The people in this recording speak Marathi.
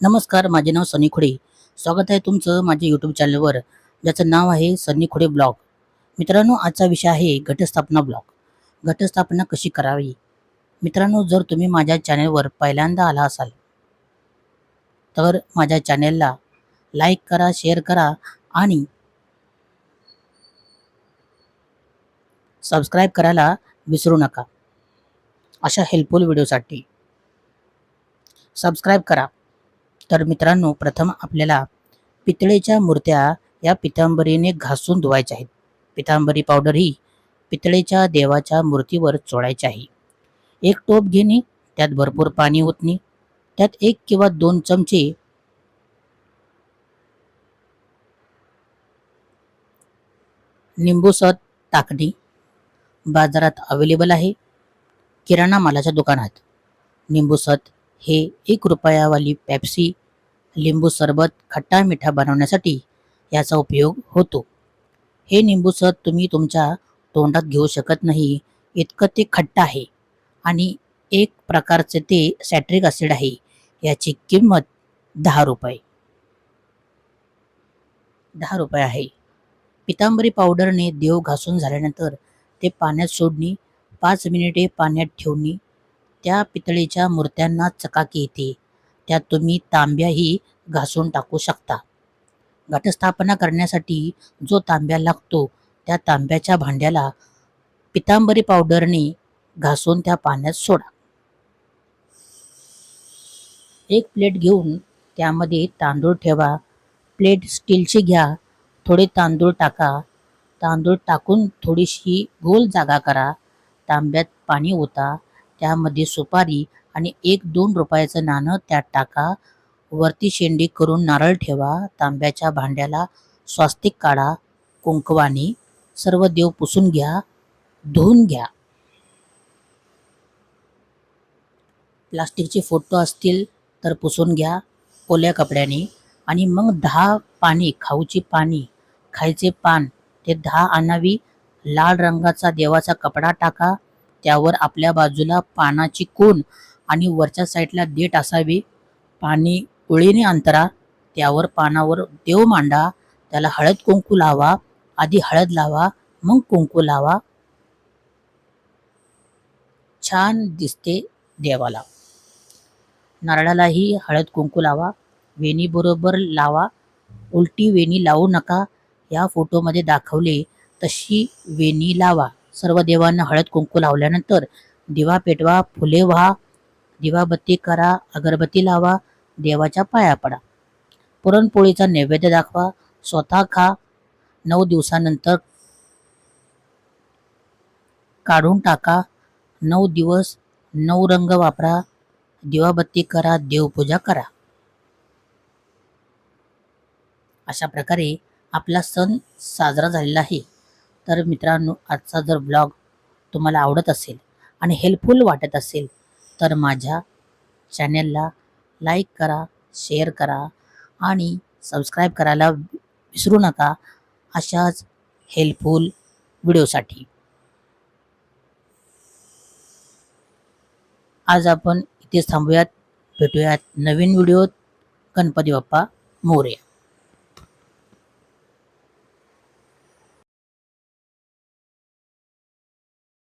नमस्कार माझे नाव सनी खुडे. स्वागत आहे तुमचं माझ्या यूट्यूब चॅनलवर ज्याचं नाव आहे सनी खुडे ब्लॉग. मित्रांनो आजचा विषय आहे घटस्थापना ब्लॉग. घटस्थापना कशी करावी? मित्रांनो जर तुम्ही माझ्या चॅनलवर पहिल्यांदा आला असाल तर माझ्या चॅनलला लाईक करा शेअर करा आणि सबस्क्राईब करायला विसरू नका. अशा हेल्पफुल व्हिडिओसाठी सबस्क्राईब करा. तर मित्रांनो प्रथम आपल्याला पितळेच्या मूर्त्या या पितांबरीने घासून धुवायच्या आहेत. पितांबरी पावडर ही पितळेच्या देवाच्या मूर्तीवर चोळायची आहे. एक टोप घेणे त्यात भरपूर पाणी ओतणे त्यात एक किंवा दोन चमचे निंबूसत टाकणे बाजारात अवेलेबल आहे. किराणा मालाच्या दुकानात. निंबूसत हे एक रुपयावाली पेप्सी लिंबू सरबत खट्टा मिठा बनवण्यासाठी याचा उपयोग होतो. हे निंबू सर तुम्ही तुमच्या तोंडात घेऊ शकत नाही. इतकं ते खट्ट आहे आणि एक प्रकारचे ते सॅट्रिक ॲसिड आहे. याची किंमत दहा रुपये. दहा रुपये आहे. पितांबरी पावडरने देव घासून झाल्यानंतर ते पाण्यात सोडणे पाच मिनिटे पाण्यात ठेवणे त्या पितळेच्या मूर्त्यांना चकाकी येते. त्यात तुम्ही तांब्याही घासून टाकू शकता. घटस्थापना करण्यासाठी जो तांब्या लागतो त्या तांब्याच्या भांड्याला पितांबरी पावडरने घासून त्या पाण्यात सोडा. एक प्लेट घेऊन त्यामध्ये तांदूळ ठेवा. प्लेट स्टीलची घ्या. थोडे तांदूळ टाका. तांदूळ टाकून थोडीशी गोल जागा करा. तांब्यात पाणी ओता. त्यामध्ये सुपारी आणि एक दोन रुपयाचं नाणं त्यात टाका. वरती शेंडी करून नारळ ठेवा. तांब्याच्या भांड्याला स्वास्तिक काढा. कुंकवाने सर्व देव पुसून घ्या. धुवून घ्या. प्लास्टिकचे फोटो असतील तर पुसून घ्या ओल्या कपड्याने. आणि मग दहा पाणी खाऊची पाणी खायचे पान ते दहा आणावी. लाल रंगाचा देवाचा कपडा टाका. त्यावर आपल्या बाजूला पानाची कोण आणि वरच्या साईडला देठ असावी. पाणी उळीने अंतरा त्यावर पानावर देव मांडा. त्याला हळद कुंकू लावा. आधी हळद लावा मग कुंकू लावा. छान दिसते देवाला. नारळालाही हळद कुंकू लावा. वेणी बरोबर लावा. उलटी वेणी लावू नका. या फोटोमध्ये दाखवले तशी वेणी लावा. सर्व देवांना हळद कुंकू लावल्यानंतर दिवा पेटवा फुले व्हा. दिवाबत्ती करा अगरबत्ती लावा देवाच्या पाया पडा. पुरणपोळीचा नैवेद्य दाखवा स्वतः खा. नऊ दिवसानंतर काढून टाका. नऊ दिवस नऊ रंग वापरा. दिवाबत्ती करा देवपूजा करा. अशा प्रकारे आपला सण साजरा झालेला आहे. तर मित्रांनो आजचा जर ब्लॉग तुम्हाला आवडत असेल आणि हेल्पफुल वाटत असेल तर माझ्या चॅनेलला लाईक करा शेअर करा आणि सबस्क्राईब करायला विसरू नका अशाच हेल्पफुल व्हिडिओसाठी. आज आपण इथेच थांबूयात भेटूयात नवीन व्हिडिओत. गणपती बाप्पा मोर्या.